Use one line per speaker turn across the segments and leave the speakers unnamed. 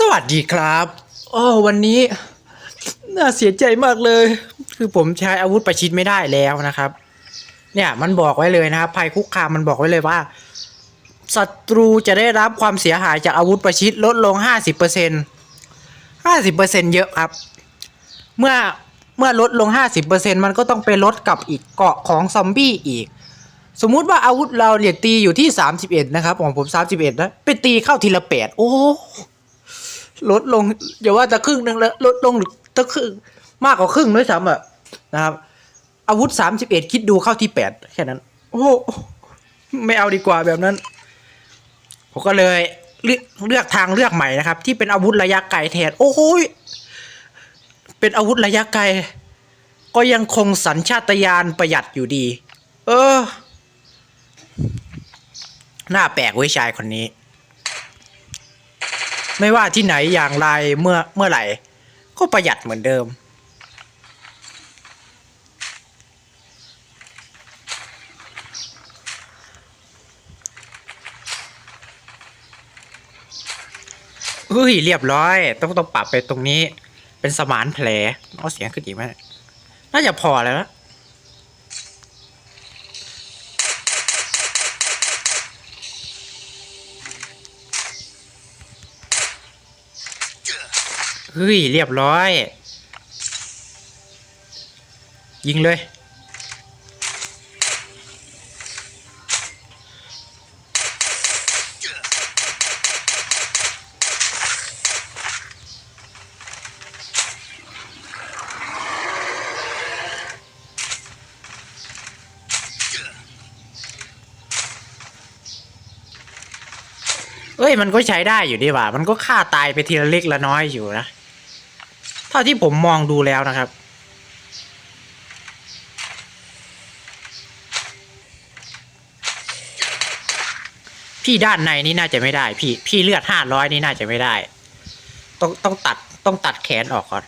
สวัสดีครับโอ้วันนี้ น่าเสียใจมากเลย คือผมใช้อาวุธประชิดไม่ได้แล้วนะครับ เนี่ยมันบอกไว้เลยนะครับภัยคุกคามมันบอกไว้เลยว่าศัตรูจะได้รับความเสียหายจากอาวุธประชิดลดลง 50% 50%เยอะครับ เมื่อเมื่อลดลง 50%มันก็ต้องไปลดกับอีกเกาะของซอมบี้อีก สมมุติว่าอาวุธเราเนี่ยตีอยู่ที่ 31 นะครับของผม 31 นะ ไปตีเข้าทีละแปดโอ้ ลดลงอย่าว่าแต่ครึ่งหนึ่งแล้วลดลงหรือตั้งครึ่งมากกว่าครึ่งด้วยซ้ำอะนะครับ อาวุธ31คิดดูเข้าที่8แค่นั้น โอ้ไม่เอาดีกว่าแบบนั้น ผมก็เลยเลือกเลือกทางเลือกใหม่นะครับ ที่เป็นอาวุธระยะไกลแทนโอ้โหยเป็นอาวุธระยะไกล ก็ยังคงสัญชาตญาณประหยัดอยู่ดี เออ หน้าแปลกเว้ยชายคนนี้ ไม่ว่าที่ไหนอย่างไรเมื่อเมื่อไหร่ ก็ประหยัดเหมือนเดิมเฮ้ยเรียบร้อย ต้องต้องปรับไปตรงนี้ เป็นสมานแผลเอาเสียงขึ้นอีกไหมน่าจะพอแล้วนะ ฮ้ยเรียบร้อย ยิงเลย เอ้ยมันก็ใช้ได้อยู่ดีว่า มันก็ฆ่าตายไปทีละเล็กละน้อยอยู่นะ เท่าที่ผมมองดูแล้วนะครับ พี่ด้านในนี่น่าจะไม่ได้ พี่พี่เลือดห้าร้อยนี่น่าจะไม่ได้ ต้องต้องตัดต้องตัดแขนออกก่อน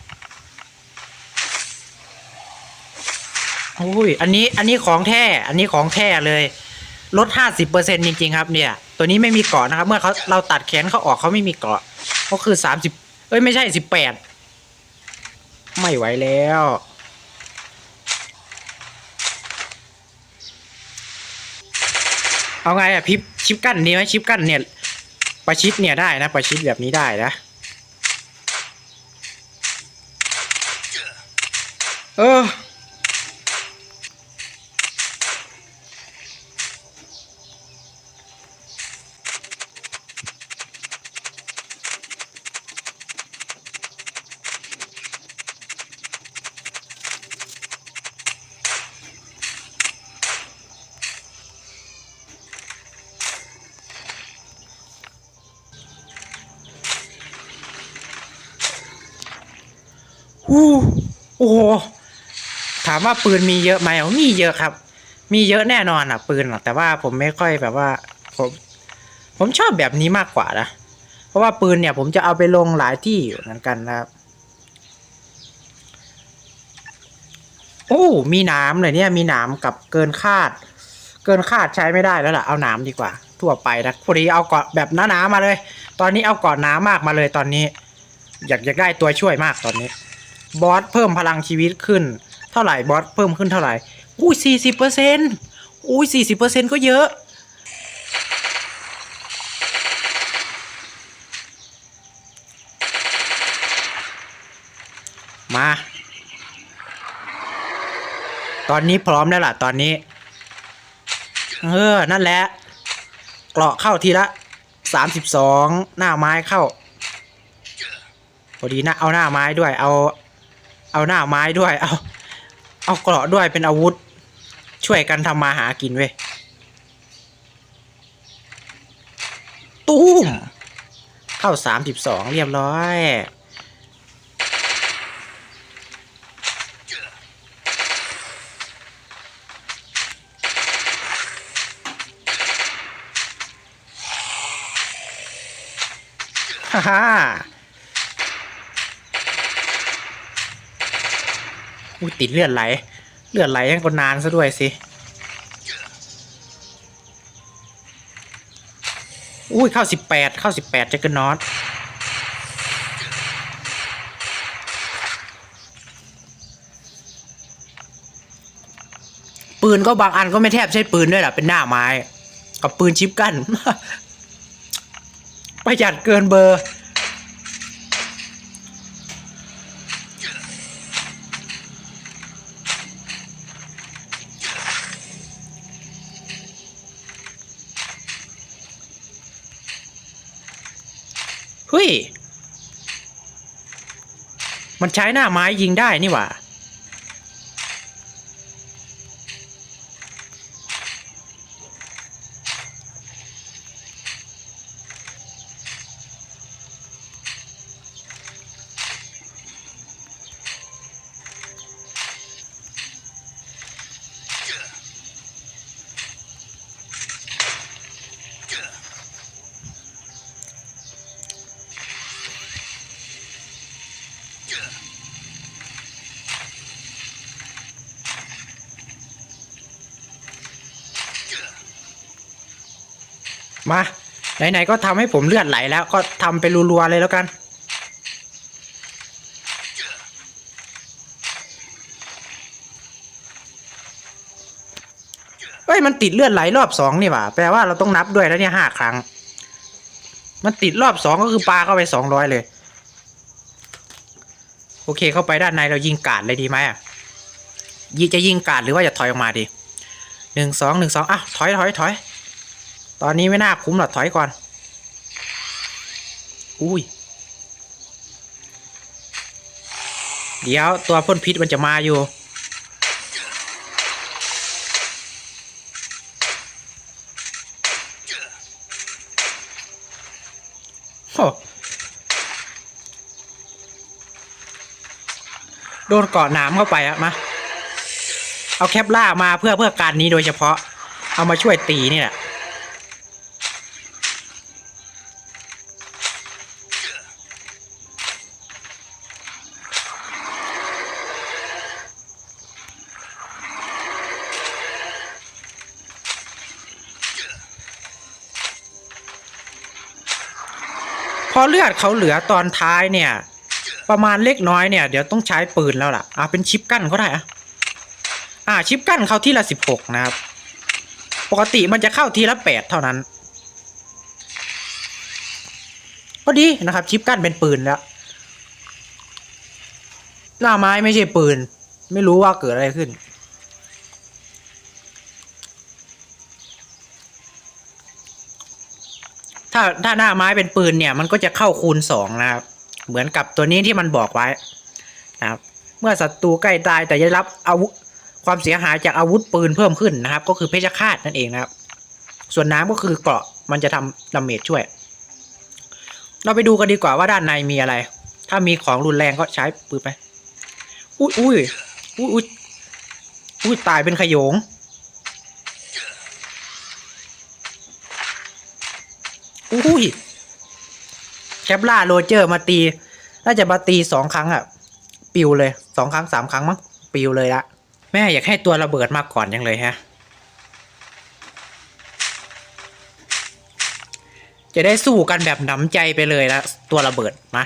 โอ้ยอันนี้อันนี้ของแท้ อันนี้ของแท้เลย ลดห้าสิบเปอร์เซ็นจริง ๆ ครับ เนี่ย ตัวนี้ไม่มีเกาะนะครับ เมื่อเขาเราตัดแขนเขาออกเขาไม่มีเกาะก็คือสามสิบเอ้ยไม่ใช่สิบแปด ไม่ไหวแล้ว เอาไงอะพิบชิปกั้นดีไหมชิปกั้นเนี่ยประชิดเนี่ยได้นะประชิดแบบนี้ได้นะ เออ ว่าปืนมีเยอะไหมอ๋อมีเยอะครับ มีเยอะแน่นอนอะ ปืนอะแต่ว่าผมไม่ค่อยแบบว่า ผม ผมชอบแบบนี้มากกว่านะเพราะว่าปืนเนี่ย ผมจะเอาไปลงหลายที่อยู่เหมือนกันนะครับ โอ้ มีหน้ำเลยเนี่ย มีหน้ำกับเกินคาด เกินคาดใช้ไม่ได้แล้วล่ะเอาหน้ำดีกว่า ทั่วไปนะพอดีเอาเกาะแบบหนาๆมาเลย ตอนนี้เอาเกาะหนามากมาเลยตอนนี้ อยากอยากได้ตัวช่วยมากตอนนี้บอสเพิ่มพลังชีวิตขึ้น เท่าไหร่บอสเพิ่มขึ้นเท่าไหร่ อุ้ยสี่สิบเปอร์เซ็นต์อุ้ยสี่สิบเปอร์เซ็นต์ก็เยอะ มา ตอนนี้พร้อมแล้วล่ะตอนนี้ เออ นั่นแหละเกราะเข้าทีละสามสิบสองหน้าไม้เข้าพอดีนะเอาหน้าไม้ด้วย เอา เอาหน้าไม้ด้วย เอา เอาเกราะด้วยเป็นอาวุธ ช่วยกันทำมาหากินเว้ยตุ้ม เข้าสามสิบสองเรียบร้อย ฮ่าฮ่า อุ้ยติดเลือดไหล เลือดไหลยังก็นานซะด้วยสิอุ้ยเข้าสิบแปดเข้าสิบแปดจะกันนอตปืนก็บางอันก็ไม่แทบใช้ปืนด้วยล่ะเป็นหน้าไม้ กับปืนชิปกัน ประหยัดเกินเบอร์ เฮ้ย มันใช้หน้าไม้ยิงได้นี่หว่ามา ไหนๆก็ทำให้ผมเลือดไหลแล้วก็ทำไปรัวๆเลยแล้วกันเอ้ยมันติดเลือดไหลรอบสองนี่หว่าแปลว่าเราต้องนับด้วยแล้วเนี่ยห้าครั้ง มันติดรอบสองก็คือปลาเข้าไปสองร้อยเลย โอเคเข้าไปด้านในเรายิงกาดเลยดีไหมอะยิจะยิงกาดหรือว่าจะถอยออกมาดีหนึ่งสองหนึ่งสองอะถอยถอยถอย ตอนนี้ไม่น่าคุ้มหรอกถอยก่อน อุ้ย เดี๋ยวตัวพ่นพิษมันจะมาอยู่โอ้โดนเกาะหนามเข้าไปอะมา เอาแคปล่ามาเพื่อเพื่อการนี้โดยเฉพาะ เอามาช่วยตีนี่แหละ พอเลือดเขาเหลือตอนท้ายเนี่ย ประมาณเล็กน้อยเนี่ย เดี๋ยวต้องใช้ปืนแล้วล่ะอ่าเป็นชิปกั้นก็ได้อะอ่าชิปกั้นเขาทีละสิบหกนะครับ ปกติมันจะเข้าทีละแปดเท่านั้น ก็ดีนะครับ ชิปกั้นเป็นปืนแล้ว หน้าไม้ไม่ใช่ปืน ไม่รู้ว่าเกิดอะไรขึ้น ถ้าถ้าหน้าไม้เป็นปืนเนี่ย มันก็จะเข้าคูณสองนะครับ เหมือนกับตัวนี้ที่มันบอกไว้นะครับ เมื่อศัตรูใกล้ตายแต่จะได้รับอาวุธความเสียหายจากอาวุธปืนเพิ่มขึ้นนะครับ ก็คือเพชฌฆาตนั่นเองนะครับ ส่วนน้ำก็คือเกราะมันจะทำดาเมจช่วย เราไปดูกันดีกว่าว่าด้านในมีอะไร ถ้ามีของรุนแรงก็ใช้ปืนไป อุ้ยอุ้ยอุ้ยอุ้ยอุ้ยตายเป็นขยง อุ้ยแคปล่าโรเจอร์มาตี น่าจะมาตีสองครั้งอะปิวเลยสองครั้งสามครั้งมั้งปิวเลยละแม่อยากให้ตัวระเบิดมาก่อนยังเลยฮะ จะได้สู้กันแบบหนำใจไปเลยละตัวระเบิดมา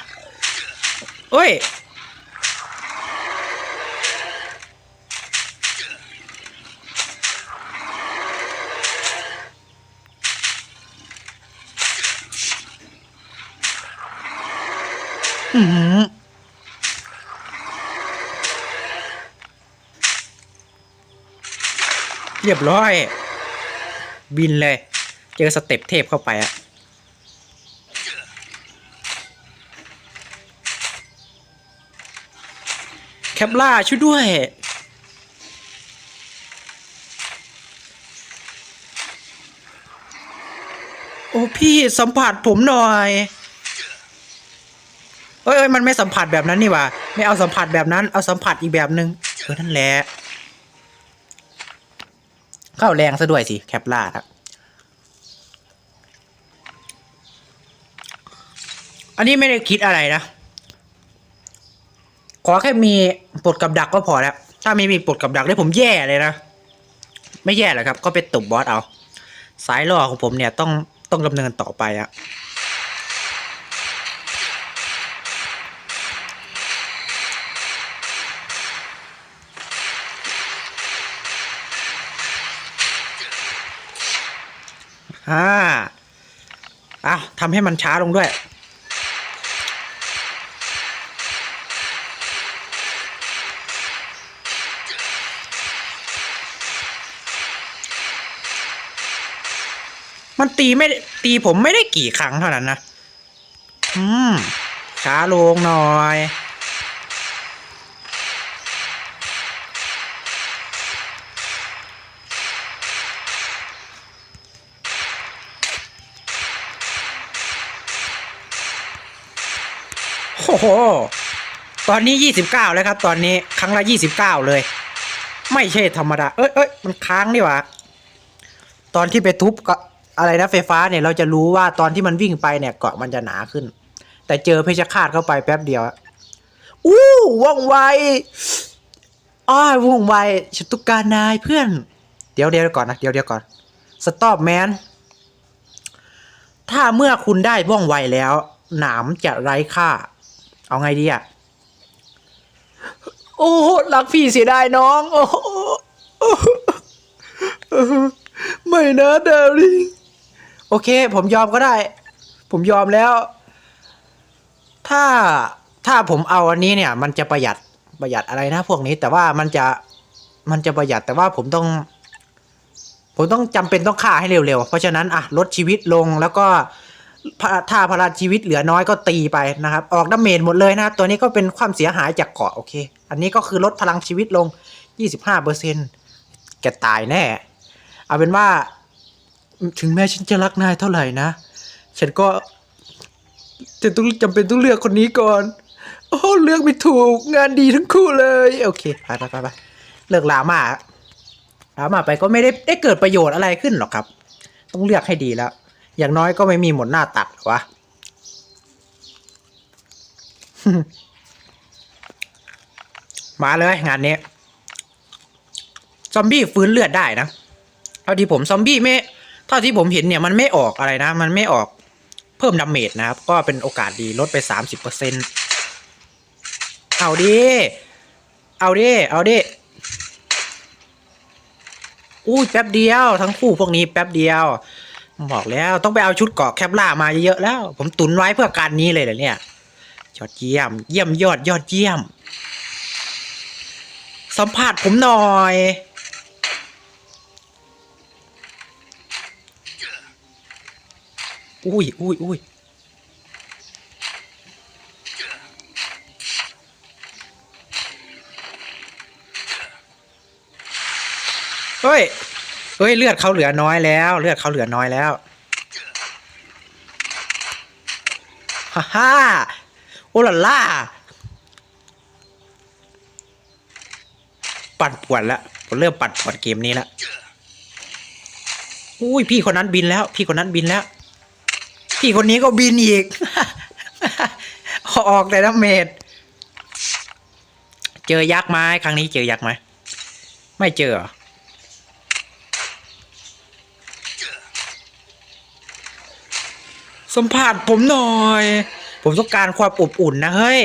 เอ้ย เรียบร้อย บินเลย เจอสเต็ปเทพเข้าไปอะแคปล่าช่วยด้วย โอ้พี่สัมผัสผมหน่อยเอ้ยเอ้ยมันไม่สัมผัสแบบนั้นนี่ว่าไม่เอาสัมผัสแบบนั้นเอาสัมผัสอีกแบบนึงเออนั่นแหละ เข้าแรงซะด้วยสิ แคปล่าครับ อันนี้ไม่ได้คิดอะไรนะ ขอแค่มีปลดกับดักก็พอแล้ว ถ้าไม่มีปลดกับดักได้ผมแย่เลยนะ ไม่แย่หรอกครับ ก็ไปตบบอสเอา สายล่อของผมเนี่ยต้องต้องดำเนินต่อไปอะ อ่าอ้าวทำให้มันช้าลงด้วย มันตีไม่ตีผมไม่ได้กี่ครั้งเท่านั้นนะ อืม ช้าลงหน่อย โอ้โห ตอนนี้ยี่สิบเก้าแล้วครับ ตอนนี้ครั้งละยี่สิบเก้าเลย ไม่ใช่ธรรมดา เอ้ยเอ้ยมันค้างนี่หว่า ตอนที่ไปทุบก็อะไรนะไฟฟ้าเนี่ยเราจะรู้ว่าตอนที่มันวิ่งไปเนี่ยเกาะมันจะหนาขึ้น แต่เจอเพชฌฆาตเข้าไปแป๊บเดียวอู้ว่องไวอ้ายว่องไวชตุการนายเพื่อน เดี๋ยวเดี๋ยวก่อนนะเดี๋ยวเดี๋ยวก่อนสต็อปแมนถ้าเมื่อคุณได้ว่องไวแล้ว หนามจะไร้ค่า เอาไงดีอะโอ้รักพี่เสียดายน้อง โอ้ไม่นะดาริงโอเค ผมยอมก็ได้ ผมยอมแล้ว ถ้าถ้าผมเอาอันนี้เนี่ย มันจะประหยัดประหยัดอะไรนะพวกนี้ แต่ว่ามันจะมันจะประหยัดแต่ว่าผมต้อง ผมต้องจำเป็นต้องฆ่าให้เร็วๆ เพราะฉะนั้นอะลดชีวิตลงแล้วก็ ถ้าพลังชีวิตเหลือน้อยก็ตีไปนะครับ ออกดาเมจหมดเลยนะตัวนี้ก็เป็นความเสียหายจากเกาะโอเค อันนี้ก็คือลดพลังชีวิตลง 25เปอร์เซ็นแกตายแน่ เอาเป็นว่า ถึงแม้ฉันจะรักนายเท่าไหร่นะ ฉันก็จะต้องจำเป็นต้องเลือกคนนี้ก่อน โอ้เลือกไม่ถูกงานดีทั้งคู่เลย โอเคไปไปไปไปเลิกลามาลามาไปก็ไม่ได้ได้เกิดประโยชน์อะไรขึ้นหรอกครับ ต้องเลือกให้ดีแล้ว อย่างน้อยก็ไม่มีหมดหน้าตัดวะมาเลยงานนี้ ซอมบี้ฟื้นเลือดได้นะเท่าที่ผมซอมบี้ไม่เท่าที่ผมเห็นเนี่ยมันไม่ออกอะไรนะ มันไม่ออกเพิ่มดาเมจนะครับ ก็เป็นโอกาสดีลดไปสามสิบเปอร์เซ็นเอาดิ เอาดิ เอาดิอุ้ยแป๊บเดียว ทั้งคู่พวกนี้แป๊บเดียว บอกแล้วต้องไปเอาชุดเกาะแคปล่ามาเยอะๆแล้ว ผมตุนไว้เพื่อการนี้เลยเหรอเนี่ย ยอดเยี่ยม เยี่ยมยอดยอดเยี่ยม สัมผัสผมหน่อย อุ้ยอุ้ยอุ้ยเฮ้ย เฮ้ยเลือดเขาเหลือน้อยแล้ว เลือดเขาเหลือน้อยแล้วฮ่าฮ่าโอ้ล่ะล่าปั่นป่วนแล้วผมเริ่มปั่นป่วนเกมนี้แล้วอุ้ยพี่คนนั้นบินแล้ว พี่คนนั้นบินแล้ว พี่คนนี้ก็บินอีกออกแต่ละเมตรเจอยักษ์ไหมครั้งนี้เจอยักษ์ไหมไม่เจอเหรอ สัมผัสผมหน่อย ผมต้องการความอบอุ่นนะเฮ้ย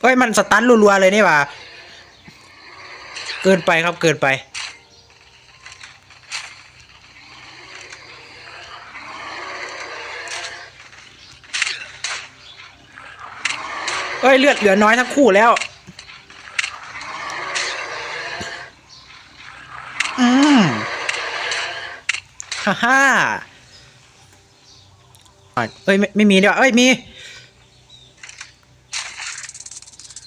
เฮ้ย มันสตันรัวๆเลยนี่ว่า เกินไปครับเกินไปเอ้ยเลือดเหลือน้อยทั้งคู่แล้ว อืม ฮ่าฮ่าอะ เอ้ยไม่ไม่มีดีกว่าเอ้ยมี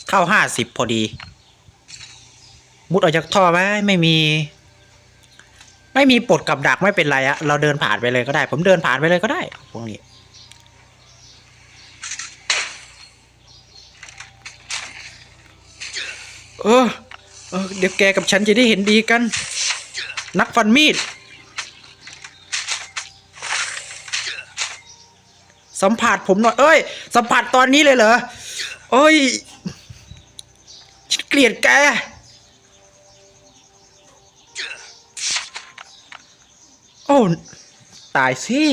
เข้าห้าสิบพอดี มุดออกจากท่อไหมไม่มี ไม่มีปลดกับดักไม่เป็นไรอะเราเดินผ่านไปเลยก็ได้ ผมเดินผ่านไปเลยก็ได้ พวกนี้เออเออเดี๋ยวแกกับฉันจะได้เห็นดีกัน นักฟันมีด สัมผัสผมหน่อยเอ้ย สัมผัสตอนนี้เลยเหรอเอ้ยฉันเกลียดแกโอ้ตายสิ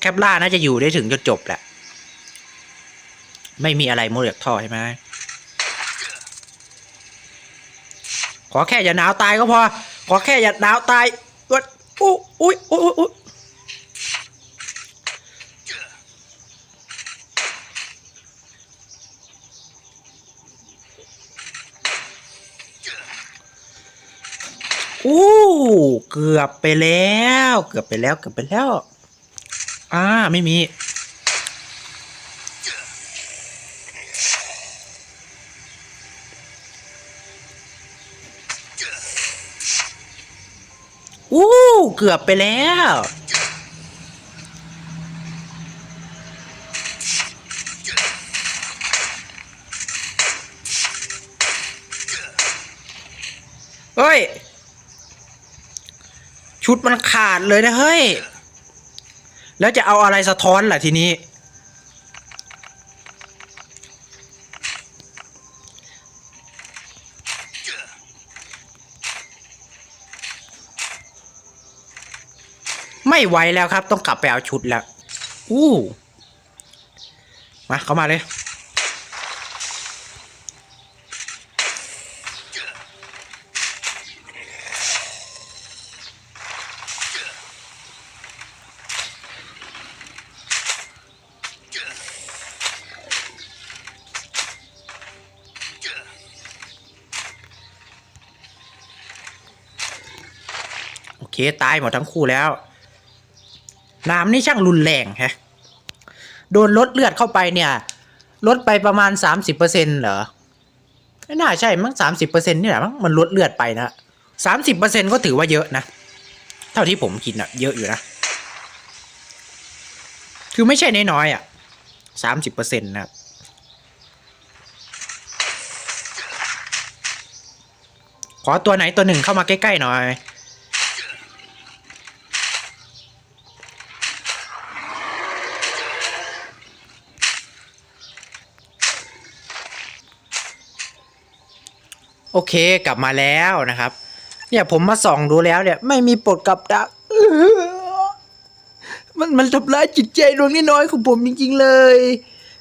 แคปล่าน่าจะอยู่ได้ถึงจนจบแหละ ไม่มีอะไรโมุดจากท่อใช่ไหม ขอแค่อย่าหนาวตายก็พอ ขอแค่อย่าหนาวตายวัดอุ้ยอุ้ยอุ้ยอุ้ยอู้เกือบไปแล้ว เกือบไปแล้ว เกือบไปแล้ว อ่า ไม่มี เกือบไปแล้ว เฮ้ย ชุดมันขาดเลยนะเฮ้ย แล้วจะเอาอะไรสะท้อนล่ะทีนี้ ไม่ไหวแล้วครับ ต้องกลับไปเอาชุดแล้ว อู้มาเข้ามาเลยโอเค ตายหมดทั้งคู่แล้ว น้ำนี่ช่างรุนแรงฮะโดนลดเลือดเข้าไปเนี่ยลดไปประมาณสามสิบเปอร์เซ็นเหรอไม่น่าใช่มั้งสามสิบเปอร์เซ็นนี่แหละมั้งมันลดเลือดไปนะสามสิบเปอร์เซ็นก็ถือว่าเยอะนะ เท่าที่ผมคิดนะเยอะอยู่นะ คือไม่ใช่น้อยๆอะสามสิบเปอร์เซ็นต์นะครับขอตัวไหนตัวหนึ่งเข้ามาใกล้ๆหน่อย โอเคกลับมาแล้วนะครับ เนี่ยผมมาส่องดูแล้วเนี่ย ไม่มีปลดกับดักมันมันทำร้ายจิตใจดวงน้อยของผมจริงๆเลย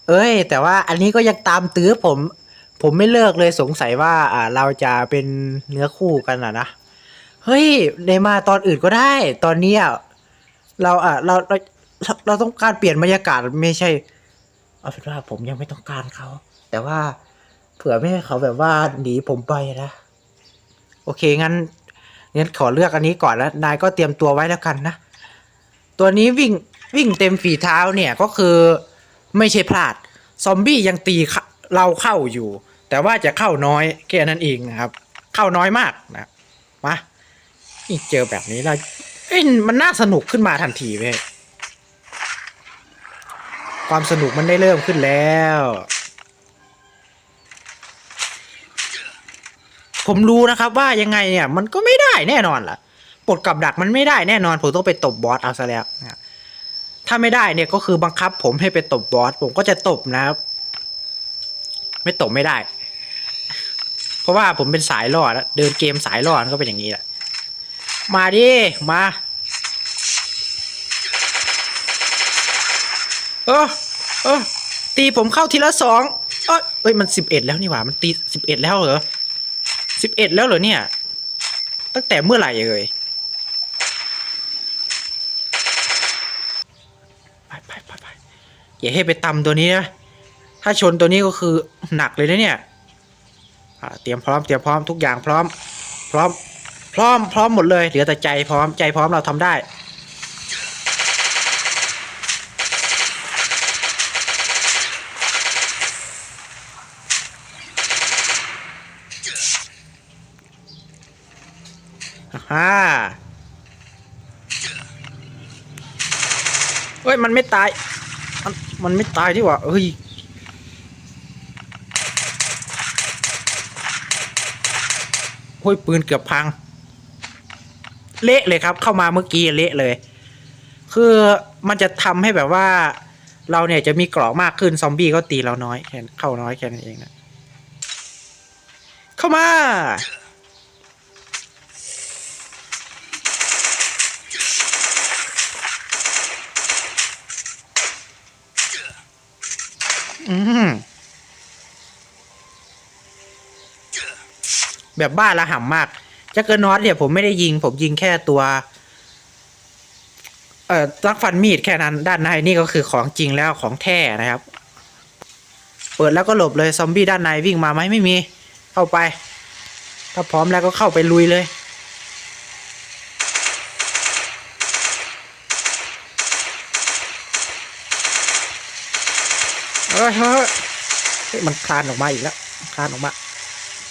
เอ้ย แต่ว่าอันนี้ก็ยังตามตื้อผม ผมไม่เลิกเลยสงสัยว่า อ่า เราจะเป็นเนื้อคู่กันอะนะเฮ้ยในมาตอนอื่นก็ได้ ตอนเนี้ยเราอะเราเราเราเราต้องการเปลี่ยนบรรยากาศไม่ใช่ เอาเป็นว่าผมยังไม่ต้องการเขา แต่ว่า เผื่อไม่ให้เขาแบบว่าหนีผมไปนะโอเคงั้นงั้นขอเลือกอันนี้ก่อนแล้วนายก็เตรียมตัวไว้แล้วกันนะตัวนี้วิ่งวิ่งเต็มฝีเท้าเนี่ยก็คือไม่ใช่พลาด ซอมบี้ยังตีเราเข้าอยู่ แต่ว่าจะเข้าน้อยแค่นั้นเองนะครับ เข้าน้อยมากนะมาเจอแบบนี้เราเอ้ยมันน่าสนุกขึ้นมาทันทีเว้ยความสนุกมันได้เริ่มขึ้นแล้ว ผมรู้นะครับว่ายังไงเนี่ยมันก็ไม่ได้แน่นอนล่ะปลดกับดักมันไม่ได้แน่นอน ผมต้องไปตบบอสเอาซะแล้วนะถ้าไม่ได้เนี่ยก็คือบังคับ ผมให้ไปตบบอสผมก็จะตบนะครับ ไม่ตบไม่ได้ เพราะว่าผมเป็นสายรอดเดินเกมสายรอดก็เป็นอย่างนี้แหละมาดิมาเออเออตีผมเข้าทีละสองเอ้ยมันสิบเอ็ดแล้วนี่หว่า มันตีสิบเอ็ดแล้วเหรอ สิบเอ็ดแล้วเหรอเนี่ย ตั้งแต่เมื่อไหร่เอ่ยไปไปไปไปอย่าให้ไปตำตัวนี้นะ ถ้าชนตัวนี้ก็คือหนักเลยนะเนี่ยเตรียมพร้อมเตรียมพร้อมทุกอย่างพร้อม พร้อม พร้อมพร้อมหมดเลยเหลือแต่ใจพร้อมใจพร้อมเราทำได้ มันไม่ตาย มันมันไม่ตายที่หว่าเฮ้ยโอ้ยปืนเกือบพัง เละเลยครับ เข้ามาเมื่อกี้เละเลย คือมันจะทำให้แบบว่า เราเนี่ยจะมีเกราะมากขึ้นซอมบี้ก็ตีเราน้อยแค่เข้าน้อยแค่นั้นเองนะเข้ามา อืมแบบบ้าระห่ำมากจักเกอร์นอตเนี่ยผมไม่ได้ยิง ผมยิงแค่ตัว เอ่อลักฟันมีดแค่นั้น ด้านในนี่ก็คือของจริงแล้วของแท้นะครับ เปิดแล้วก็หลบเลยซอมบี้ด้านในวิ่งมาไหมไม่มี เข้าไป ถ้าพร้อมแล้วก็เข้าไปลุยเลย เฮ้ยเฮ้ยเฮ้ยมันคลานออกมาอีกแล้วคลานออกมา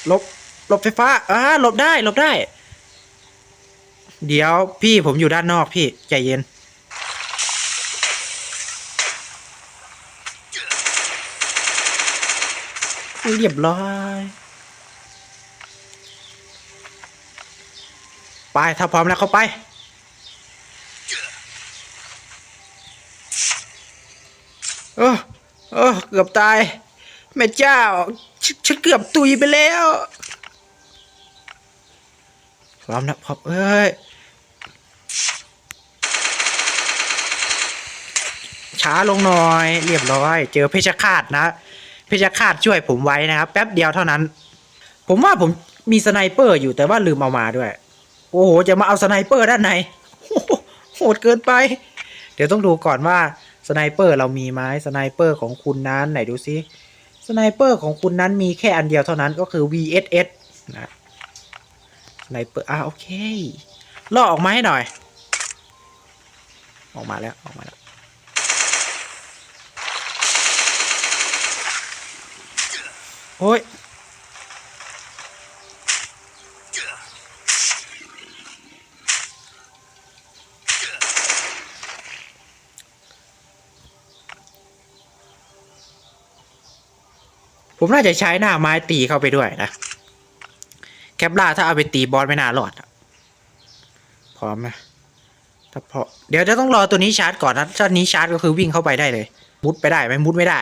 หลบหลบไฟฟ้าอ่าหลบได้หลบได้ เดี๋ยวพี่ผมอยู่ด้านนอกพี่ใจเย็นเรียบร้อยไปถ้าพร้อมแล้วเข้าไป ออเกือบตาย แม่เจ้าฉันเกือบตุยไปแล้วพร้อมนะพร้อมเอ้ยช้าลงหน่อย เรียบร้อย เจอเพชรฆาตนะ เพชรฆาตช่วยผมไว้นะครับ แป๊บเดียวเท่านั้น ผมว่าผมมีสไนเปอร์อยู่แต่ว่าลืมเอามาด้วย โอ้โห จะมาเอาสไนเปอร์ด้านในโหดเกินไป เดี๋ยวต้องดูก่อนว่า สไนเปอร์เรามีไหมสไนเปอร์ของคุณนั้นไหนดูซิสไนเปอร์ของคุณนั้นมีแค่อันเดียวเท่านั้นก็คือ VSS นะสไนเปอร์อะโอเคล่อออกมาให้หน่อย ออกมาแล้วออกมาแล้วโอ้ย ผมน่าจะใช้หน้าไม้ตีเข้าไปด้วยนะ แคปล่าถ้าเอาไปตีบอสไม่น่ารอดอะพร้อมไหมถ้าพอเดี๋ยวจะต้องรอตัวนี้ชาร์จก่อนนะถ้านี้ชาร์จก็คือวิ่งเข้าไปได้เลย มุดไปได้ไหมมุดไม่ได้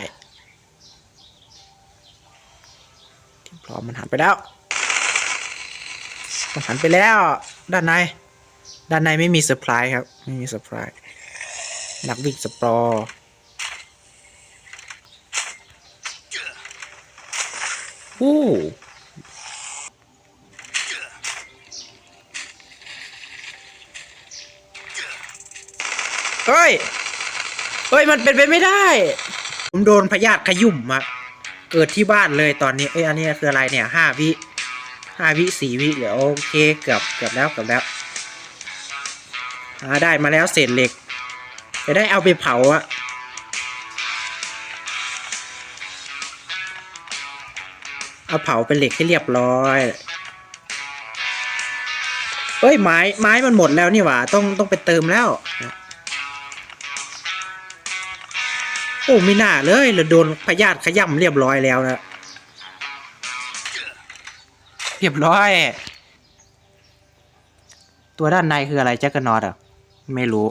พร้อมมันหันไปแล้วมันหันไปแล้ว ด้านใน ด้านในไม่มีเซอร์ไพรส์ครับ ไม่มีเซอร์ไพรส์นักวิ่งสปรอร์ อู้เฮ้ย เฮ้ย มันเป็นไปไม่ได้ ผมโดนพยาธิขยุ่มอะเกิดที่บ้านเลยตอนนี้ เอ้ย อันนี้คืออะไรเนี่ยห้าวิห้าวิสี่วิเดี๋ยวโอเค เกือบเกือบแล้วเกือบแล้วอ่าได้มาแล้วเศษเหล็ก จะได้เอาไปเผาอะ เอาเผาเป็นเหล็กให้เรียบร้อยเอ้ยไม้ไม้มันหมดแล้วนี่หว่าต้องต้องไปเติมแล้ว โอ้ไม่น่าเลยเราโดนพยาธิขย่ำเรียบร้อยแล้วนะเรียบร้อย ตัวด้านในคืออะไรแจ็คกนอตอะ ไม่รู้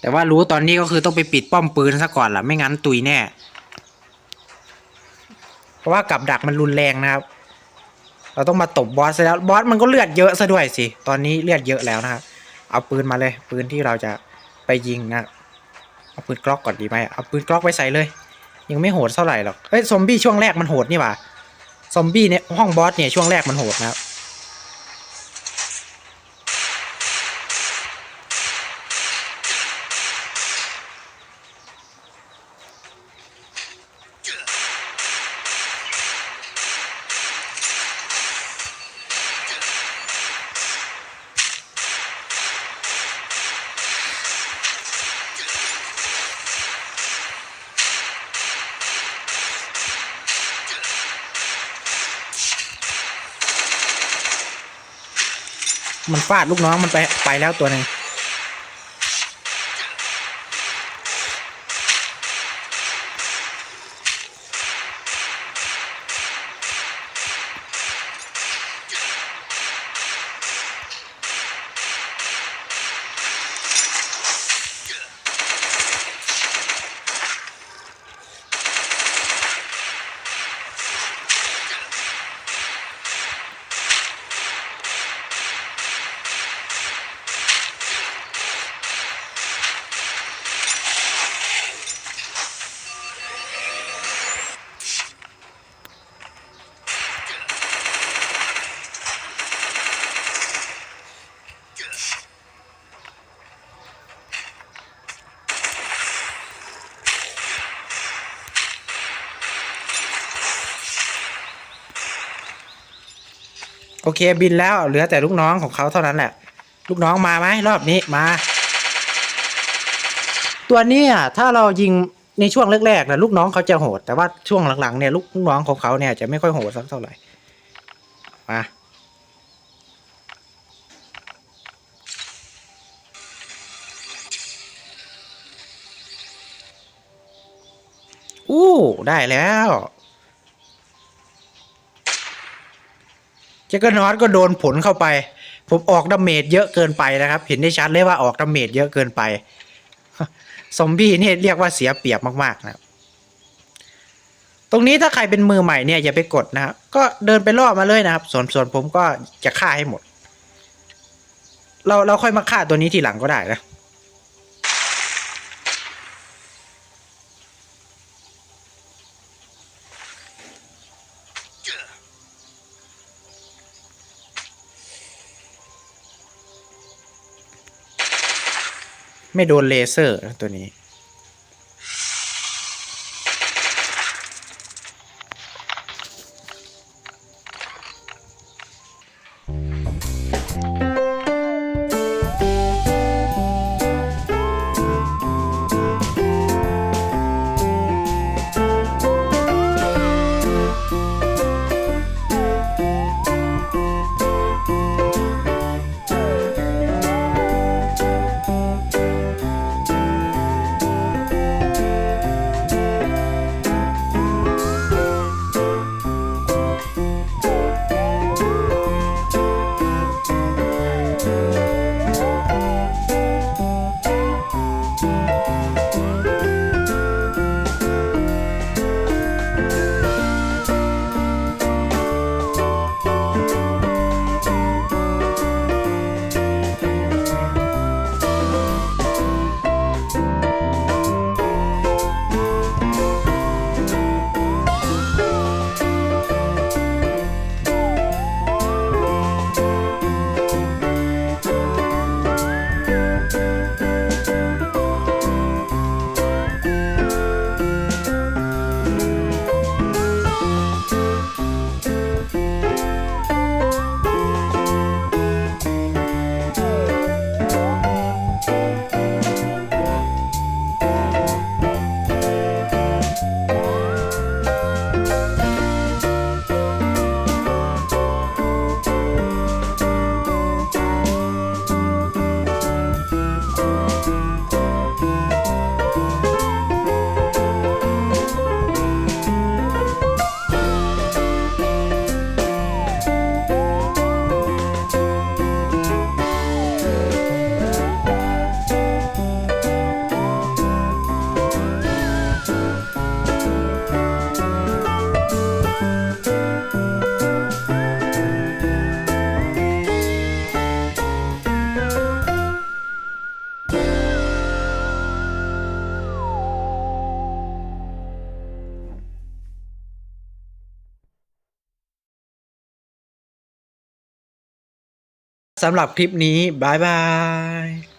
แต่ว่ารู้ตอนนี้ก็คือต้องไปปิดป้อมปืนซะก่อนล่ะ ไม่งั้นตุยแน่ เพราะว่ากับดักมันรุนแรงนะครับ เราต้องมาตบบอสแล้วบอสมันก็เลือดเยอะซะด้วยสิตอนนี้เลือดเยอะแล้วนะครับเอาปืนมาเลย ปืนที่เราจะไปยิงนะเอาปืนกล็อกก่อนดีไหมเอาปืนกล็อกไปใส่เลย ยังไม่โหดเท่าไหร่หรอกเอ้ยซอมบี้ช่วงแรกมันโหดนี่หว่าซอมบี้เนี่ยห้องบอสเนี่ยช่วงแรกมันโหดนะครับ มันฟาดลูกน้องมันไปไปแล้วตัวหนึ่ง โอเคบินแล้วเหลือแต่ลูกน้องของเขาเท่านั้นแหละ ลูกน้องมาไหมรอบนี้มา ตัวนี้อะถ้าเรายิงในช่วงแรกๆนะลูกน้องเขาจะโหด แต่ว่าช่วงหลังๆเนี่ยลูกน้องของเขาเนี่ยจะไม่ค่อยโหดสักเท่าไหร่มาอู้ได้แล้ว เจกนอตก็โดนผลเข้าไป ผมออกดาเมจเยอะเกินไปนะครับ เห็นได้ชัดเลยว่าออกดาเมจเยอะเกินไปซอมบี้นี่เรียกว่าเสียเปรียบมากๆนะครับตรงนี้ถ้าใครเป็นมือใหม่เนี่ยอย่าไปกดนะครับก็เดินไปล่อมาเลยนะครับ ส่วนส่วนผมก็จะฆ่าให้หมด เราเราค่อยมาฆ่าตัวนี้ทีหลังก็ได้นะ ไม่โดนเลเซอร์ตัวนี้ สำหรับคลิปนี้บายบาย